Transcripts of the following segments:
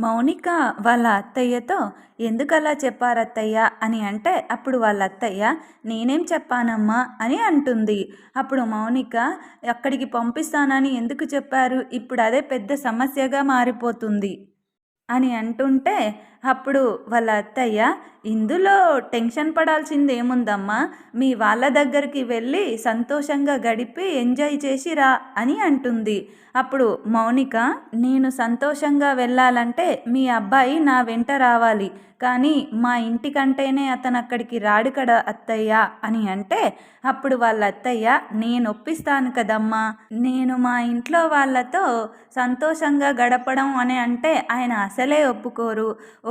మౌనిక వాళ్ళ అత్తయ్యతో ఎందుకలా చెప్పారత్తయ్య? అని అంటే అప్పుడు వాళ్ళ అత్తయ్య నేనేం చెప్పానమ్మా? అని అంటుంది. అప్పుడు మౌనిక అక్కడికి పంపిస్తానని ఎందుకు చెప్పారు? ఇప్పుడు అదే పెద్ద సమస్యగా మారిపోతుంది. అని అంటుంటే అప్పుడు వాళ్ళ అత్తయ్య ఇందులో టెన్షన్ పడాల్సింది ఏముందమ్మా మీ వాళ్ళ దగ్గరికి వెళ్ళి సంతోషంగా గడిపి ఎంజాయ్ చేసి రా అని అంటుంది. అప్పుడు మౌనిక నేను సంతోషంగా వెళ్ళాలంటే మీ అబ్బాయి నా వెంట రావాలి. కానీ మా ఇంటికంటేనే అతను అక్కడికి రాడు కదా అత్తయ్య అని అంటే అప్పుడు వాళ్ళ అత్తయ్య నేను ఒప్పిస్తాను కదమ్మా. నేను మా ఇంట్లో వాళ్ళతో సంతోషంగా గడపడం అని అంటే ఆయన అసలే ఒప్పుకోరు.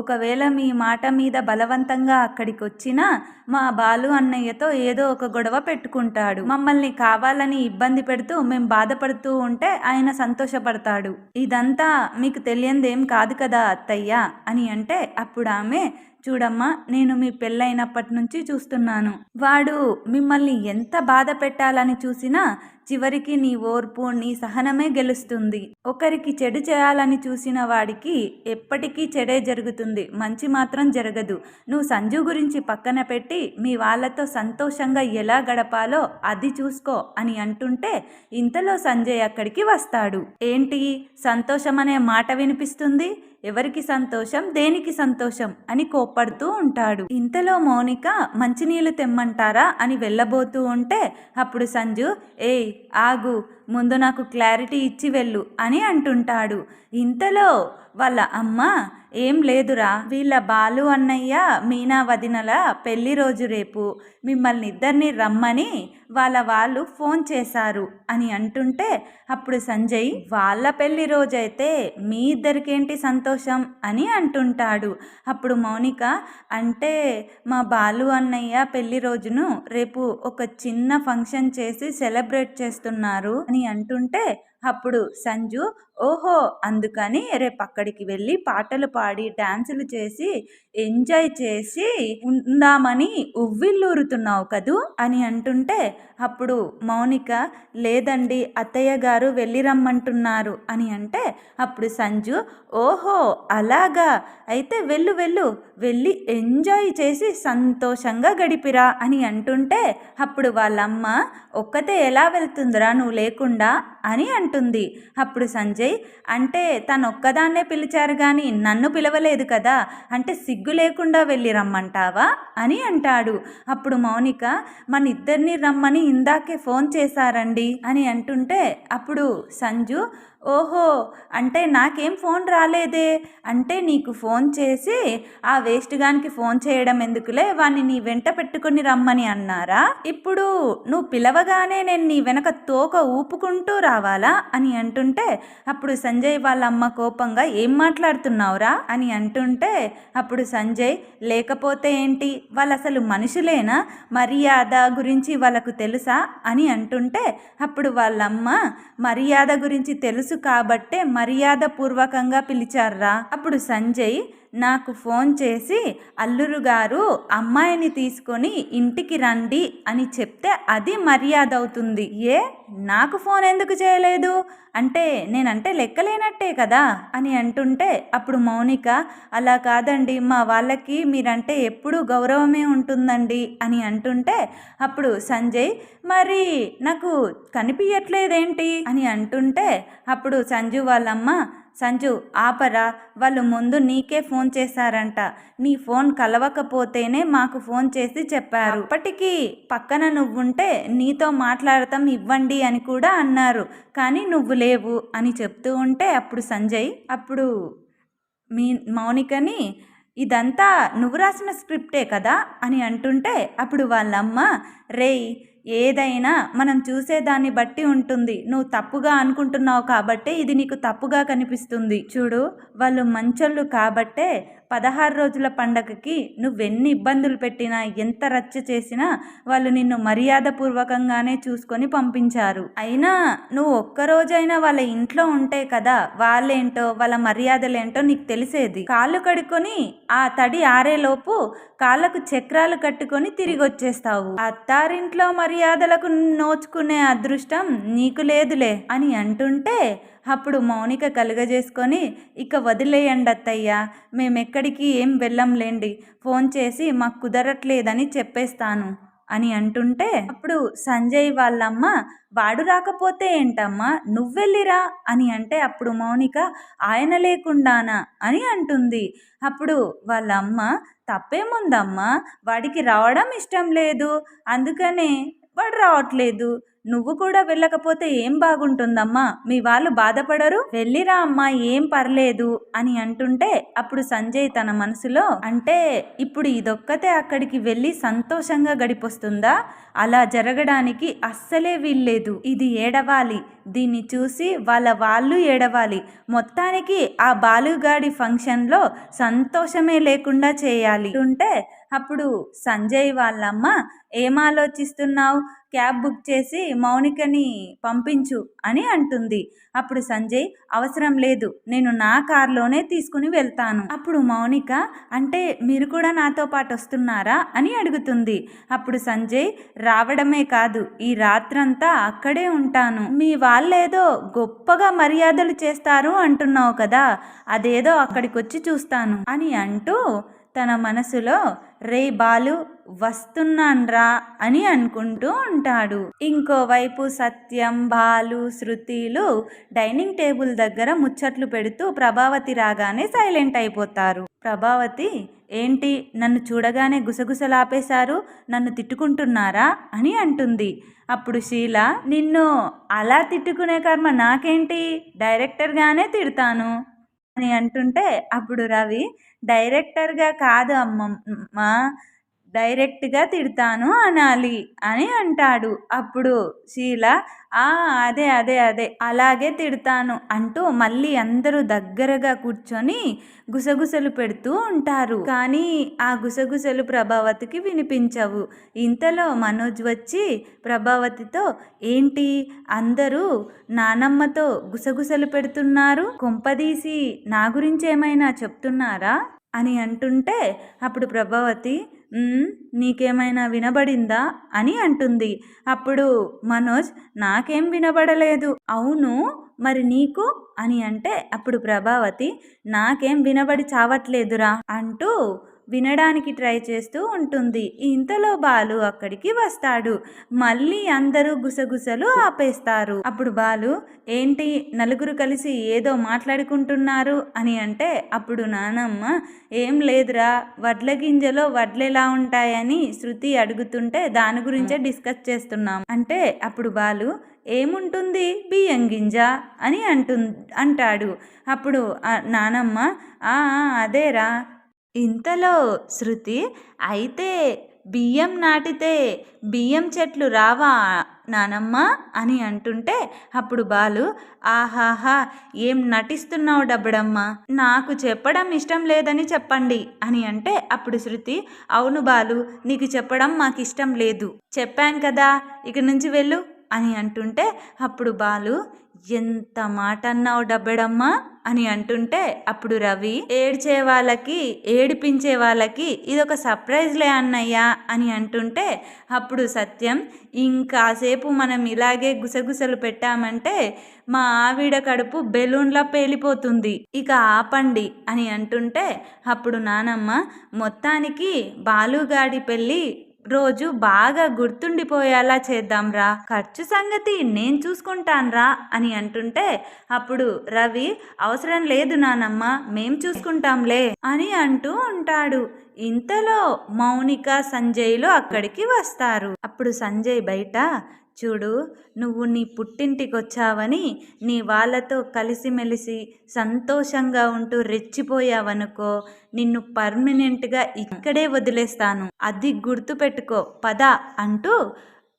ఒకవేళ మీ మాట మీద బలవంతంగా అక్కడికి వచ్చినా మా బాలు అన్నయ్యతో ఏదో ఒక గొడవ పెట్టుకుంటాడు. మమ్మల్ని కావాలని ఇబ్బంది పెడుతూ మేము బాధపడుతూ ఉంటే ఆయన సంతోషపడతాడు. ఇదంతా మీకు తెలియందేం కాదు కదా అత్తయ్య అని అంటే అప్పుడు ఆమె చూడమ్మా నేను మీ పెళ్ళైనప్పటి నుంచి చూస్తున్నాను. వాడు మిమ్మల్ని ఎంత బాధ పెట్టాలని చూసినా చివరికి నీ ఓర్పు నీ సహనమే గెలుస్తుంది. ఒకరికి చెడు చేయాలని చూసిన వాడికి ఎప్పటికీ చెడే జరుగుతుంది. మంచి మాత్రం జరగదు. నువ్వు సంజు గురించి పక్కన పెట్టి మీ వాళ్ళతో సంతోషంగా ఎలా గడపాలో అది చూసుకో అని అంటుంటే ఇంతలో సంజయ్ అక్కడికి వస్తాడు. ఏంటి? సంతోషం అనే మాట వినిపిస్తుంది? ఎవరికి సంతోషం? దేనికి సంతోషం? అని కోప్పడుతూ ఉంటాడు. ఇంతలో మౌనిక మంచినీళ్ళు తెమ్మంటారా? అని వెళ్ళబోతూ ఉంటే అప్పుడు సంజు ఏయ్ ఆగు ముందు నాకు క్లారిటీ ఇచ్చి వెళ్ళు అని అంటుంటాడు. ఇంతలో వాళ్ళ అమ్మ ఏం లేదురా వీళ్ళ బాలు అన్నయ్య మీనా వదినల పెళ్ళి రోజు రేపు. మిమ్మల్ని ఇద్దరిని రమ్మని వాళ్ళ వాళ్ళు ఫోన్ చేశారు అని అంటుంటే అప్పుడు సంజయ్ వాళ్ళ పెళ్ళి రోజైతే మీ ఇద్దరికేంటి సంతోషం? అని అంటుంటాడు. అప్పుడు మౌనిక అంటే మా బాలు అన్నయ్య పెళ్ళి రోజును రేపు ఒక చిన్న ఫంక్షన్ చేసి సెలబ్రేట్ చేస్తున్నారు అని అంటుంటే అప్పుడు సంజు ఓహో అందుకని రేపు అక్కడికి వెళ్ళి పాటలు పాడి డాన్సులు చేసి ఎంజాయ్ చేసి ఉందామని ఉవ్విల్లూరుతున్నావు కదూ అని అంటుంటే అప్పుడు మౌనిక లేదండి అత్తయ్య గారు వెళ్ళి రమ్మంటున్నారు అని అంటే అప్పుడు సంజు ఓహో అలాగా! అయితే వెళ్ళు వెళ్ళు వెళ్ళి ఎంజాయ్ చేసి సంతోషంగా గడిపిరా అని అంటుంటే అప్పుడు వాళ్ళమ్మ ఒక్కతే ఎలా వెళ్తుందిరా నువ్వు లేకుండా అని అంటుంది. అప్పుడు సంజయ్ అంటే తను ఒక్కదాన్నే పిలిచారు కానీ నన్ను పిలవలేదు కదా అంటే సిగ్గు లేకుండా వెళ్ళి రమ్మంటావా? అని అంటాడు. అప్పుడు మౌనిక మన ఇద్దరిని రమ్మని ఇందాకే ఫోన్ చేశారండి అని అంటుంటే అప్పుడు సంజు ఓహో అంటే నాకేం ఫోన్ రాలేదే? అంటే నీకు ఫోన్ చేసి ఆ వేస్ట్ గానికి ఫోన్ చేయడం ఎందుకులే? వాణ్ణి నీ వెంట పెట్టుకుని రమ్మని అన్నారా? ఇప్పుడు నువ్వు పిలవగానే నేను నీ వెనక తోక ఊపుకుంటూ రావాలా? అని అంటుంటే అప్పుడు సంజయ్ వాళ్ళ అమ్మ కోపంగా ఏం మాట్లాడుతున్నావురా? అని అంటుంటే అప్పుడు సంజయ్ లేకపోతే ఏంటి? వాళ్ళు అసలు మనుషులేనా? మర్యాద గురించి వాళ్ళకు తెలుసా? అని అంటుంటే అప్పుడు వాళ్ళమ్మ మర్యాద గురించి తెలుసు కాబట్టే మర్యాదపూర్వకంగా పిలిచారా అప్పుడు సంజయ్ నాకు ఫోన్ చేసి అల్లురు గారు అమ్మాయిని తీసుకొని ఇంటికి రండి అని చెప్తే అది మర్యాద అవుతుంది ఏ? నాకు ఫోన్ ఎందుకు చేయలేదు? అంటే నేనంటే లెక్కలేనట్టే కదా? అని అంటుంటే అప్పుడు మౌనిక అలా కాదండి మా వాళ్ళకి మీరంటే ఎప్పుడూ గౌరవమే ఉంటుందండి అని అంటుంటే అప్పుడు సంజయ్ మరి నాకు కనిపించట్లేదేంటి అని అంటుంటే అప్పుడు సంజు వాళ్ళమ్మ సంజు ఆపరా వాళ్ళు ముందు నీకే ఫోన్ చేశారంట. నీ ఫోన్ కలవకపోతేనే మాకు ఫోన్ చేసి చెప్పారు. అప్పటికి పక్కన నువ్వుంటే నీతో మాట్లాడతాం ఇవ్వండి అని కూడా అన్నారు. కానీ నువ్వు లేవు అని చెప్తూ ఉంటే అప్పుడు సంజయ్ అప్పుడు మీ మౌనికని ఇదంతా నువ్వు రాసిన స్క్రిప్టే కదా అని అంటుంటే అప్పుడు వాళ్ళమ్మ రేయ్ ఏదైనా మనం చూసేదాన్ని బట్టి ఉంటుంది. నువ్వు తప్పుగా అనుకుంటున్నావు కాబట్టే ఇది నీకు తప్పుగా కనిపిస్తుంది. చూడు వాళ్ళు మంచోళ్ళు కాబట్టే పదహారు రోజుల పండగకి నువ్వెన్ని ఇబ్బందులు పెట్టినా ఎంత రచ్చ చేసినా వాళ్ళు నిన్ను మర్యాదపూర్వకంగానే చూసుకొని పంపించారు. అయినా నువ్వు ఒక్కరోజైనా వాళ్ళ ఇంట్లో ఉంటే కదా వాళ్ళేంటో వాళ్ళ మర్యాదలేంటో నీకు తెలిసేది. కాళ్ళు కడుక్కొని ఆ తడి ఆరేలోపు కాళ్ళకు చక్రాలు కట్టుకొని తిరిగి వచ్చేస్తావు అత్తారింట్లో మర్యాదలకు నోచుకునే అదృష్టం నీకు లేదులే అని అంటుంటే అప్పుడు మౌనిక కలుగజేసుకొని ఇక వదిలేయండి అత్తయ్య మేమెక్కడికి ఏం వెళ్ళంలేండి ఫోన్ చేసి మాకు కుదరట్లేదని చెప్పేస్తాను అని అంటుంటే అప్పుడు సంజయ్ వాళ్ళమ్మ వాడు రాకపోతే ఏంటమ్మా నువ్వెళ్ళిరా అని అంటే అప్పుడు మౌనిక ఆయన లేకుండానా అని అంటుంది. అప్పుడు వాళ్ళమ్మ తప్పేముందమ్మా వాడికి రావడం ఇష్టం లేదు అందుకనే వాడు రావట్లేదు నువ్వు కూడా వెళ్ళకపోతే ఏం బాగుంటుందమ్మా? మీ వాళ్ళు బాధపడరు. వెళ్ళిరా అమ్మా ఏం పర్లేదు అని అంటుంటే అప్పుడు సంజయ్ తన మనసులో అంటే ఇప్పుడు ఇదొక్కతే అక్కడికి వెళ్ళి సంతోషంగా గడిపొస్తుందా? అలా జరగడానికి అస్సలే వీల్లేదు. ఇది ఏడవాలి. దీన్ని చూసి వాళ్ళ వాళ్ళు ఏడవాలి. మొత్తానికి ఆ బాలుగాడి ఫంక్షన్లో సంతోషమే లేకుండా చేయాలి. ఉంటే అప్పుడు సంజయ్ వాళ్ళమ్మ ఏం ఆలోచిస్తున్నావు? క్యాబ్ బుక్ చేసి మౌనికని పంపించు అని అంటుంది. అప్పుడు సంజయ్ అవసరం లేదు నేను నా కార్లోనే తీసుకుని వెళ్తాను. అప్పుడు మౌనిక అంటే మీరు కూడా నాతో పాటు వస్తున్నారా? అని అడుగుతుంది. అప్పుడు సంజయ్ రావడమే కాదు ఈ రాత్రంతా అక్కడే ఉంటాను. మీ వాళ్ళేదో గొప్పగా మర్యాదలు చేస్తారు అంటున్నావు కదా అదేదో అక్కడికి వచ్చి చూస్తాను అని అంటూ తన మనసులో రే బాలు వస్తున్నాన్రా అని అనుకుంటూ ఉంటాడు. ఇంకోవైపు సత్యం బాలు శృతిలు డైనింగ్ టేబుల్ దగ్గర ముచ్చట్లు పెడుతూ ప్రభావతి రాగానే సైలెంట్ అయిపోతారు. ప్రభావతి ఏంటి నన్ను చూడగానే గుసగుసలాపేశారు? నన్ను తిట్టుకుంటున్నారా? అని అంటుంది. అప్పుడు శీల నిన్ను అలా తిట్టుకునే కర్మ నాకేంటి? డైరెక్టర్గానే తిడతాను. అని అంటుంటే అప్పుడు రవి డైరెక్టర్గా కాదు అమ్మమ్మ డైరెక్ట్గా తిడతాను అనాలి అని అంటాడు. అప్పుడు శీల ఆ అదే అదే అదే అలాగే తిడతాను అంటూ మళ్ళీ అందరూ దగ్గరగా కూర్చొని గుసగుసలు పెడుతూ ఉంటారు. కానీ ఆ గుసగుసలు ప్రభావతికి వినిపించవు. ఇంతలో మనోజ్ వచ్చి ప్రభావతితో ఏంటి? అందరూ నానమ్మతో గుసగుసలు పెడుతున్నారు? కుంపదీసి నా గురించి ఏమైనా చెప్తున్నారా? అని అంటుంటే అప్పుడు ప్రభావతి నీకేమైనా వినబడిందా అని అంటుంది. అప్పుడు మనోజ్ నాకేం వినబడలేదు. అవును మరి నీకు? అని అంటే అప్పుడు ప్రభావతి నాకేం వినబడి చావట్లేదురా అంటూ వినడానికి ట్రై చేస్తూ ఉంటుంది. ఇంతలో బాలు అక్కడికి వస్తాడు. మళ్ళీ అందరూ గుసగుసలు ఆపేస్తారు. అప్పుడు బాలు ఏంటి నలుగురు కలిసి ఏదో మాట్లాడుకుంటున్నారు? అని అంటే అప్పుడు నానమ్మ ఏం లేదురా వడ్ల గింజలో వడ్లు ఎలా ఉంటాయని శృతి అడుగుతుంటే దాని గురించే డిస్కస్ చేస్తున్నాం. అంటే అప్పుడు బాలు ఏముంటుంది బియ్యం గింజ? అని అంటు అంటాడు. అప్పుడు నానమ్మ అదేరా ఇంతలో శృతి అయితే బియ్యం నాటితే బియ్యం చెట్లు రావా నానమ్మ అని అంటుంటే అప్పుడు బాలు ఆహాహా ఏం నటిస్తున్నావు డబ్బడమ్మ? నాకు చెప్పడం ఇష్టం లేదని చెప్పండి అని అంటే అప్పుడు శృతి అవును బాలు నీకు చెప్పడం మాకు ఇష్టం లేదు. చెప్పాను కదా ఇక నుంచి వెళ్ళు అని అంటుంటే అప్పుడు బాలు ఎంత మాట అన్నావు డబ్బెడమ్మా అని అంటుంటే అప్పుడు రవి ఏడ్చే వాళ్ళకి ఏడిపించే వాళ్ళకి ఇదొక సర్ప్రైజ్లే అన్నయ్యా అని అంటుంటే అప్పుడు సత్యం ఇంకాసేపు మనం ఇలాగే గుసగుసలు పెట్టామంటే మా ఆవిడ కడుపు బెలూన్లా పేలిపోతుంది. ఇక ఆపండి అని అంటుంటే అప్పుడు నానమ్మ మొత్తానికి బాలుగాడి పెళ్ళి రోజు బాగా గుర్తుండిపోయేలా చేద్దాంరా. ఖర్చు సంగతి నేను చూసుకుంటాన్రా అని అంటుంటే అప్పుడు రవి అవసరం లేదు నానమ్మ మేం చూసుకుంటాంలే అని అంటూ ఉంటాడు. ఇంతలో మౌనిక సంజయ్లు అక్కడికి వస్తారు. అప్పుడు సంజయ్ బయట చూడు నువ్వు నీ పుట్టింటికొచ్చావని నీ వాళ్ళతో కలిసిమెలిసి సంతోషంగా ఉంటూ రెచ్చిపోయావనుకో నిన్ను పర్మనెంట్గా ఇక్కడే వదిలేస్తాను. అది గుర్తుపెట్టుకో పద అంటూ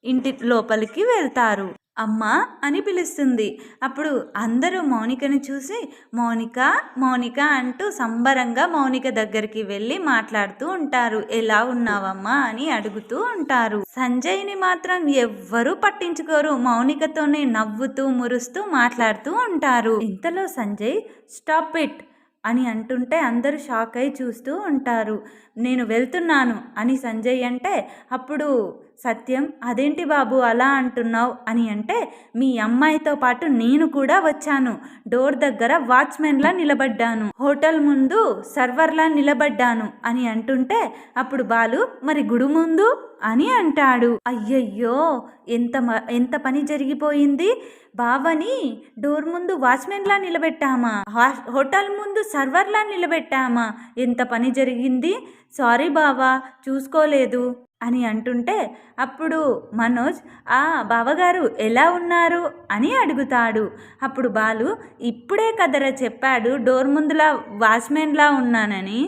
ఇంటి లోపలికి వెళ్తారు. అమ్మ అని పిలుస్తుంది. అప్పుడు అందరూ మౌనికని చూసి మౌనిక మౌనిక అంటూ సంబరంగా మౌనిక దగ్గరికి వెళ్ళి మాట్లాడుతూ ఉంటారు. ఎలా ఉన్నావమ్మా? అని అడుగుతూ ఉంటారు. సంజయ్ని మాత్రం ఎవ్వరూ పట్టించుకోరు. మౌనికతోనే నవ్వుతూ మురుస్తూ మాట్లాడుతూ ఉంటారు. ఇంతలో సంజయ్ స్టాప్ ఇట్ అని అంటుంటే అందరూ షాక్ అయి చూస్తూ ఉంటారు. నేను వెళ్తున్నాను అని సంజయ్ అంటే అప్పుడు సత్యం అదేంటి బాబు అలా అంటున్నావు? అని అంటే మీ అమ్మాయితో పాటు నేను కూడా వచ్చాను. డోర్ దగ్గర వాచ్మెన్లా నిలబడ్డాను. హోటల్ ముందు సర్వర్లా నిలబడ్డాను. అని అంటుంటే అప్పుడు బాలు మరి గుడి ముందు? అని అంటాడు. అయ్యయ్యో! ఎంత మ- ఎంత పని జరిగిపోయింది? బావని డోర్ ముందు వాచ్మెన్లా నిలబెట్టామా? హా- హోటల్ ముందు సర్వర్లా నిలబెట్టామా? ఎంత పని జరిగింది? సారీ బావా చూసుకోలేదు. అని అంటుంటే అప్పుడు మనోజ్ ఆ బావగారు ఎలా ఉన్నారు? అని అడుగుతాడు. అప్పుడు బాలు ఇప్పుడే కదరా చెప్పాడు డోర్ ముందులా వాచ్మెన్లా ఉన్నానని.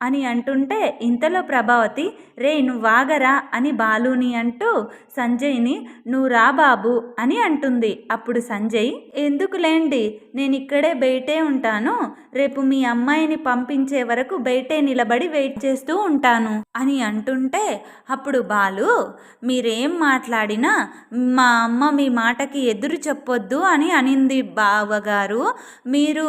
అని అంటుంటే ఇంతలో ప్రభావతి రే నువ్వు వాగరా అని బాలుని అంటూ సంజయ్ని నువ్వు రా బాబు అని అంటుంది. అప్పుడు సంజయ్ ఎందుకులేండి నేను ఇక్కడే బయటే ఉంటాను. రేపు మీ అమ్మాయిని పంపించే వరకు బయటే నిలబడి వెయిట్ చేస్తూ ఉంటాను అని అంటుంటే అప్పుడు బాలు మీరేం మాట్లాడినా మా అమ్మ మీ మాటకి ఎదురు చెప్పొద్దు అని అనింది బావగారు. మీరు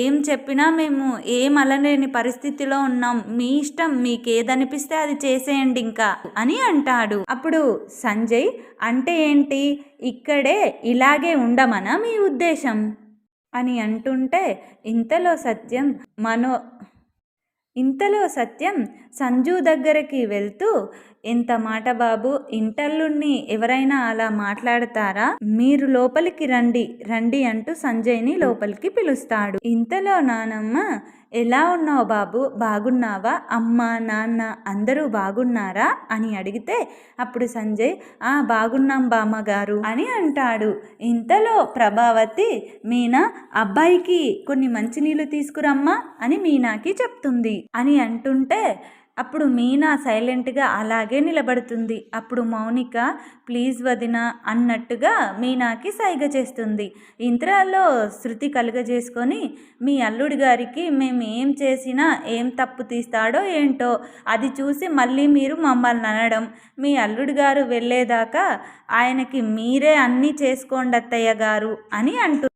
ఏం చెప్పినా మేము ఏం అలలేని పరిస్థితిలో ఉన్నాం. మీ ఇష్టం మీకేదనిపిస్తే అది చేసేయండి ఇంకా అని అంటాడు. అప్పుడు సంజయ్ అంటే ఏంటి? ఇక్కడే ఇలాగే ఉండమనా మీ ఉద్దేశం? అని అంటుంటే ఇంతలో సత్యం మనో ఇంతలో సత్యం సంజు దగ్గరికి వెళ్తూ ఎంత మాట బాబు ఇంటర్లుణ్ణి ఎవరైనా అలా మాట్లాడతారా? మీరు లోపలికి రండి రండి అంటూ సంజయ్ని లోపలికి పిలుస్తాడు. ఇంతలో నానమ్మ ఎలా ఉన్నావు బాబు? బాగున్నావా? అమ్మ నాన్న అందరూ బాగున్నారా? అని అడిగితే అప్పుడు సంజయ్ ఆ బాగున్నాం బామ్మగారు అని అంటాడు. ఇంతలో ప్రభావతి మీనా అబ్బాయికి కొన్ని మంచినీళ్ళు తీసుకురమ్మా అని మీనాకి చెప్తుంది. అని అంటుంటే అప్పుడు మీనా సైలెంట్గా అలాగే నిలబడుతుంది. అప్పుడు మౌనిక ప్లీజ్ వదిన అన్నట్టుగా మీనాకి సైగ చేస్తుంది. ఇంతలో శృతి కలుగజేసుకొని మీ అల్లుడి గారికి మేము ఏం చేసినా ఏం తప్పు తీస్తాడో ఏంటో అది చూసి మళ్ళీ మీరు మమ్మల్ని అనడం. మీ అల్లుడి గారు వెళ్ళేదాకా ఆయనకి మీరే అన్నీ చేసుకోండి అత్తయ్య గారు అని అంటు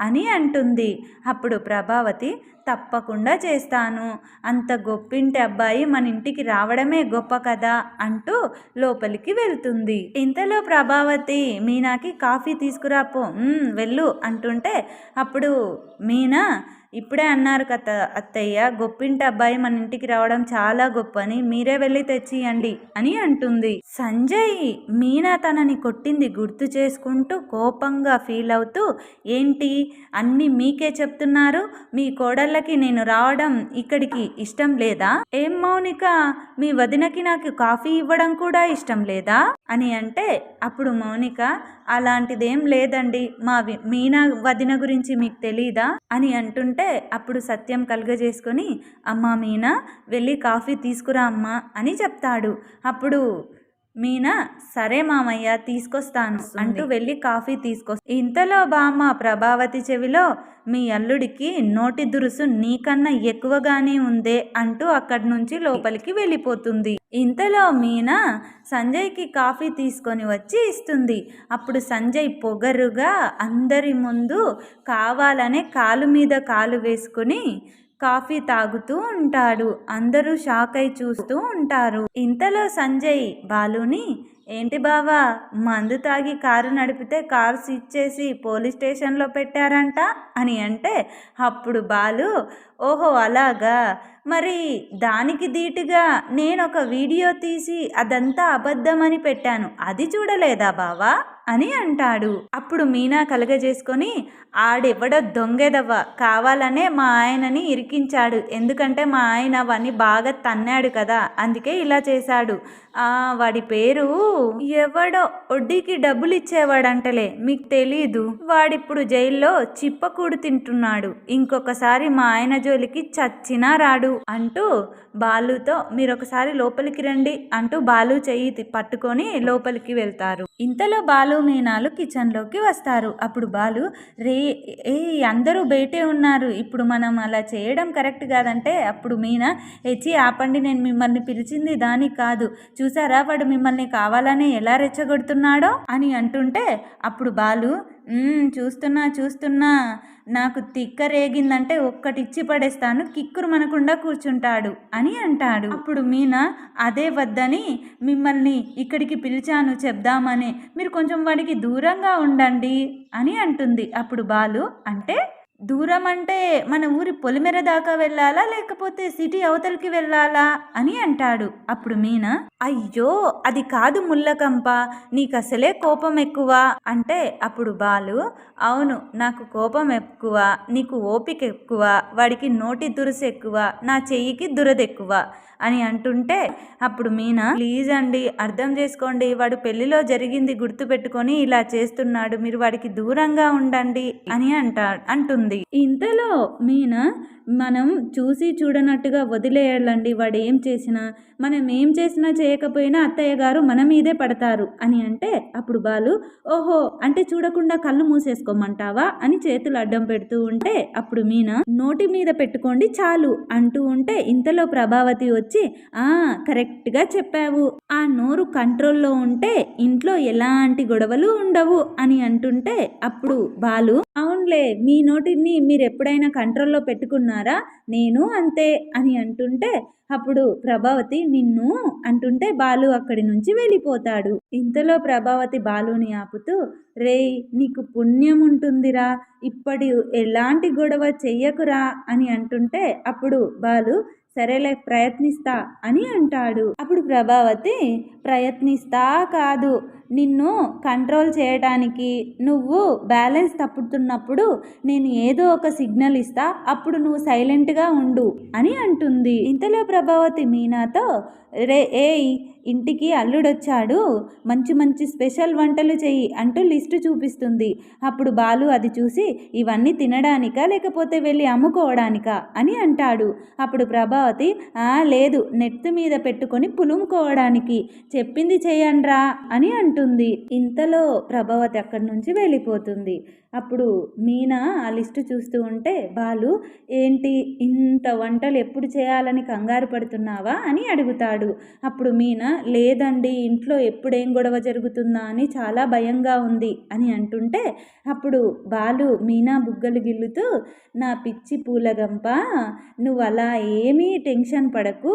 అని అంటుంది. అప్పుడు ప్రభావతి తప్పకుండా చేస్తాను. అంత గొప్పింటి అబ్బాయి మన ఇంటికి రావడమే గొప్ప కదా అంటూ లోపలికి వెళ్తుంది. ఇంతలో ప్రభావతి మీనాకి కాఫీ తీసుకురాపో వెళ్ళు అంటుంటే అప్పుడు మీనా ఇప్పుడే అన్నారు కథ అత్తయ్య గొప్పింటి అబ్బాయి మన ఇంటికి రావడం చాలా గొప్ప అని మీరే వెళ్ళి తెచ్చియండి అని అంటుంది. సంజయ్ మీనా తనని కొట్టింది గుర్తు చేసుకుంటూ కోపంగా ఫీల్ అవుతూ ఏంటి? అన్నీ మీకే చెప్తున్నారు? మీ కోడళ్ళకి నేను రావడం ఇక్కడికి ఇష్టం లేదా? ఏం మౌనిక? మీ వదినకి నాకు కాఫీ ఇవ్వడం కూడా ఇష్టం లేదా? అని అంటే అప్పుడు మౌనిక అలాంటిదేం లేదండి. మా వి- మీనా వదిన గురించి మీకు తెలీదా? అని అంటుంటే అప్పుడు సత్యం కలుగజేసుకొని అమ్మా మీనా వెళ్ళి కాఫీ తీసుకురా అమ్మా అని చెప్తాడు. అప్పుడు మీనా సరే మామయ్య తీసుకొస్తాను అంటూ వెళ్ళి కాఫీ తీసుకొ ఇంతలో బామ్మ ప్రభావతి చెవిలో మీ అల్లుడికి నోటి దురుసు నీకన్నా ఎక్కువగానే ఉందే అంటూ అక్కడి నుంచి లోపలికి వెళ్ళిపోతుంది. ఇంతలో మీనా సంజయ్కి కాఫీ తీసుకొని వచ్చి ఇస్తుంది. అప్పుడు సంజయ్ పొగరుగా అందరి ముందు కావాలనే కాలు మీద కాలు వేసుకుని కాఫీ తాగుతూ ఉంటాడు. అందరూ షాక్ అయి చూస్తూ ఉంటారు. ఇంతలో సంజయ్ బాలుని ఏంటి బావా మందు తాగి కారు నడిపితే కారు స్విచ్ చేసి పోలీస్ స్టేషన్లో పెట్టారంట? అని అంటే అప్పుడు బాలు ఓహో అలాగా. మరి దానికి ధీటుగా నేను ఒక వీడియో తీసి అదంతా అబద్ధమని పెట్టాను. అది చూడలేదా బావా? అని అంటాడు. అప్పుడు మీనా కలగజేసుకొని ఆడెవడో దొంగెదవ్వ. కావాలనే మా ఆయనని ఇరికించాడు. ఎందుకంటే మా ఆయన అవన్నీ బాగా తన్నాడు కదా. అందుకే ఇలా చేశాడు. ఆ వాడి పేరు ఎవడో వడ్డీకి డబ్బులు ఇచ్చేవాడంటలే మీకు తెలీదు. వాడిప్పుడు జైల్లో చిప్పకూడు తింటున్నాడు. ఇంకొకసారి మా ఆయన జోలికి చచ్చినా రాడు అంటూ బాలుతో మీరు ఒకసారి లోపలికి రండి అంటూ బాలు చెయ్యి పట్టుకొని లోపలికి వెళ్తారు. ఇంతలో బాలు మీనాలు కిచెన్లోకి వస్తారు. అప్పుడు బాలు రే ఏ అందరూ బయటే ఉన్నారు. ఇప్పుడు మనం అలా చేయడం కరెక్ట్ కాదంటే అప్పుడు మీనా హెచ్చి ఆపండి. నేను మిమ్మల్ని పిలిచింది దానికి కాదు. చూసారా వాడు మిమ్మల్ని కావాలనే ఎలా రెచ్చగొడుతున్నాడో అని అంటుంటే అప్పుడు బాలు చూస్తున్నా చూస్తున్నా. నాకు తిక్క రేగిందంటే ఒక్కటిచ్చి పడేస్తాను కిక్కురు మనకుండా కూర్చుంటాడు అని అంటాడు. అప్పుడు మీనా అదే వద్దని మిమ్మల్ని ఇక్కడికి పిలిచాను చెప్దామని. మీరు కొంచెం వాడికి దూరంగా ఉండండి అని అంటుంది. అప్పుడు బాలు అంటే? దూరం అంటే మన ఊరి పొలిమెర దాకా వెళ్ళాలా? లేకపోతే సిటీ అవతలికి వెళ్ళాలా? అని అంటాడు. అప్పుడు మీనా అయ్యో అది కాదు ముల్లకంప. నీకు అసలే కోపం ఎక్కువ. అంటే అప్పుడు బాలు అవును నాకు కోపం ఎక్కువ. నీకు ఓపిక ఎక్కువ. వాడికి నోటి దురుసు ఎక్కువ. నా చెయ్యికి దురదెక్కువ అని అంటుంటే అప్పుడు మీనా ప్లీజ్ అండి అర్థం చేసుకోండి. వాడు పెళ్ళిలో జరిగింది గుర్తుపెట్టుకొని ఇలా చేస్తున్నాడు. మీరు వాడికి దూరంగా ఉండండి అని అంటా అంటుంది. ఇంతలో మీనా మనం చూసి చూడనట్టుగా వదిలేయాలండి. వాడు ఏం చేసినా మనం ఏం చేసినా చేయకపోయినా అత్తయ్య గారు మన మీదే పడతారు. అని అంటే అప్పుడు బాలు ఓహో అంటే చూడకుండా కళ్ళు మూసేసుకోమంటావా? అని చేతులు అడ్డం పెడుతూ ఉంటే అప్పుడు మీనా నోటి మీద పెట్టుకోండి చాలు అంటూ ఉంటే ఇంతలో ప్రభావతి వచ్చి ఆ కరెక్ట్గా చెప్పావు. ఆ నోరు కంట్రోల్లో ఉంటే ఇంట్లో ఎలాంటి గొడవలు ఉండవు అని అంటుంటే అప్పుడు బాలు అవునులే మీ నోటిని మీరు ఎప్పుడైనా కంట్రోల్లో పెట్టుకున్నారు? నేను అంతే అని అంటుంటే అప్పుడు ప్రభావతి నిన్ను అంటుంటే బాలు అక్కడి నుంచి వెళ్ళిపోతాడు. ఇంతలో ప్రభావతి బాలుని ఆపుతూ రేయ్ నీకు పుణ్యం ఉంటుందిరా. ఇప్పటి ఎలాంటి గొడవ చెయ్యకురా అని అంటుంటే అప్పుడు బాలు సరేలే ప్రయత్నిస్తా అని అంటాడు. అప్పుడు ప్రభావతి ప్రయత్నిస్తా కాదు. నిన్ను కంట్రోల్ చేయడానికి నువ్వు బ్యాలెన్స్ తప్పుతున్నప్పుడు నేను ఏదో ఒక సిగ్నల్ ఇస్తా అప్పుడు నువ్వు సైలెంట్గా ఉండు అని అంటుంది. ఇంతలో ప్రభావతి మీనాతో రే ఏయ్ ఇంటికి అల్లుడొచ్చాడు మంచి మంచి స్పెషల్ వంటలు చెయ్యి అంటూ లిస్టు చూపిస్తుంది. అప్పుడు బాలు అది చూసి ఇవన్నీ తినడానికా లేకపోతే వెళ్ళి అమ్ముకోవడానికా? అని అంటాడు. అప్పుడు ప్రభావతి ఆ లేదు నెట్ మీద పెట్టుకొని పులుముకోవడానికి. చెప్పింది చేయండ్రా అని అంటుంది. ఉంటుంది. ఇంతలో ప్రభావతి అక్కడి నుంచి వెళ్ళిపోతుంది. అప్పుడు మీనా ఆ లిస్టు చూస్తూ ఉంటే బాలు ఏంటి ఇంత వంటలు ఎప్పుడు చేయాలని కంగారు పడుతున్నావా? అని అడుగుతాడు. అప్పుడు మీనా లేదండి ఇంట్లో ఎప్పుడేం గొడవ జరుగుతుందా అని చాలా భయంగా ఉంది అని అంటుంటే అప్పుడు బాలు మీనా బుగ్గలు గిల్లుతూ నా పిచ్చి పూలగంప నువ్వు అలా ఏమీ టెన్షన్ పడకు.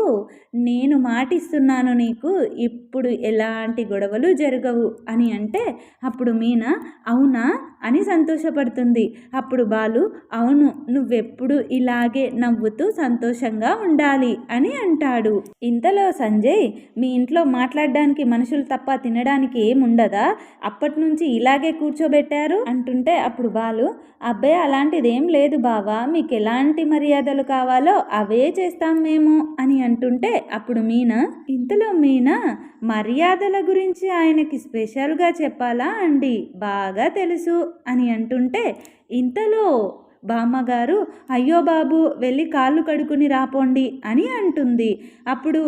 నేను మాటిస్తున్నాను నీకు ఇప్పుడు ఎలాంటి గొడవలు జరగవు అని అంటే అప్పుడు మీనా అవునా? అని సంతోషపడుతుంది. అప్పుడు బాలు అవును నువ్వెప్పుడు ఇలాగే నవ్వుతూ సంతోషంగా ఉండాలి అని అంటాడు. ఇంతలో సంజయ్ మీ ఇంట్లో మాట్లాడడానికి మనుషులు తప్ప తినడానికి ఏముండదా? అప్పటి నుంచి ఇలాగే కూర్చోబెట్టారు? అంటుంటే అప్పుడు బాలు అబ్బాయి అలాంటిదేం లేదు బావా మీకు ఎలాంటి మర్యాదలు కావాలో అవే చేస్తాం మేము అని అంటుంటే అప్పుడు మీనా ఇంతలో మీనా మర్యాదల గురించి ఆయనకి స్పెషల్గా చెప్పాలా అండి? బాగా తెలుసు అని అంటుంటే ఇంతలో బామ్మగారు అయ్యో బాబు వెళ్ళి కాళ్ళు కడుకుని రాపోండి అని అంటుంది. అప్పుడు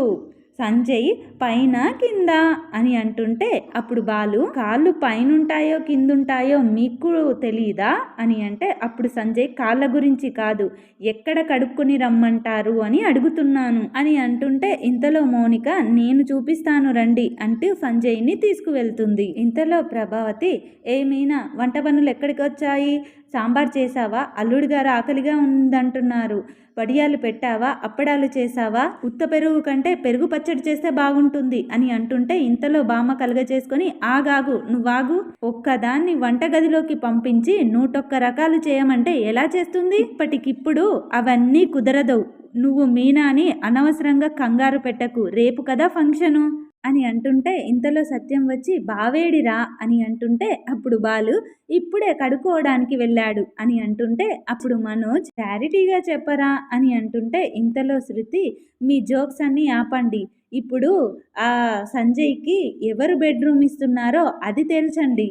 సంజయ్ పైన కింద? అని అంటుంటే అప్పుడు బాలు కాళ్ళు పైనుంటాయో కిందుంటాయో మీకు తెలీదా? అని అంటే అప్పుడు సంజయ్ కాళ్ళ గురించి కాదు ఎక్కడ కడుక్కొని రమ్మంటారు అని అడుగుతున్నాను. అని అంటుంటే ఇంతలో మౌనిక నేను చూపిస్తాను రండి అంటూ సంజయ్ని తీసుకువెళ్తుంది. ఇంతలో ప్రభావతి ఏమైనా వంట పనులు ఎక్కడికి వచ్చాయి సాంబార్ చేసావా అల్లుడు గారు ఆకలిగా ఉందంటున్నారు. వడియాలు పెట్టావా? అప్పడాలు చేశావా? ఉత్త పెరుగు కంటే పెరుగు పచ్చడి చేస్తే బాగుంటుంది అని అంటుంటే ఇంతలో బామ్మ కలుగజేసుకొని ఆగాగు నువ్వాగు. ఒక్కదాన్ని వంటగదిలోకి పంపించి నూటొక్క రకాలు చేయమంటే ఎలా చేస్తుంది? ఇప్పటికిప్పుడు అవన్నీ కుదరదు నువ్వు మీనాని అనవసరంగా కంగారు పెట్టకు. రేపు కదా ఫంక్షను. అని అంటుంటే ఇంతలో సత్యం వచ్చి బావేడిరా అని అంటుంటే అప్పుడు బాలు ఇప్పుడే కడుక్కోవడానికి వెళ్ళాడు అని అంటుంటే అప్పుడు మనోజ్ క్లారిటీగా చెప్పరా అని అంటుంటే ఇంతలో శృతి మీ జోక్స్ అన్నీ ఆపండి. ఇప్పుడు ఆ సంజయ్కి ఎవరు బెడ్రూమ్ ఇస్తున్నారో అది తేల్చండి.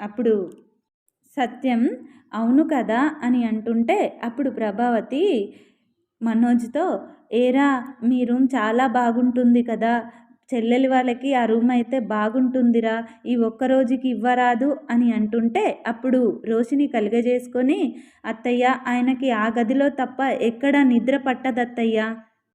అప్పుడు సత్యం అవును కదా అని అంటుంటే అప్పుడు ప్రభావతి మనోజ్తో ఏరా మీ రూమ్ చాలా బాగుంటుంది కదా చెల్లెలి వాళ్ళకి ఆ రూమ్ అయితే బాగుంటుందిరా ఈ ఒక్క రోజుకి ఇవ్వరాదు అని అంటుంటే అప్పుడు రోషిని కలుగజేసుకొని అత్తయ్య ఆయనకి ఆ గదిలో తప్ప ఎక్కడ నిద్ర పట్టదత్తయ్య.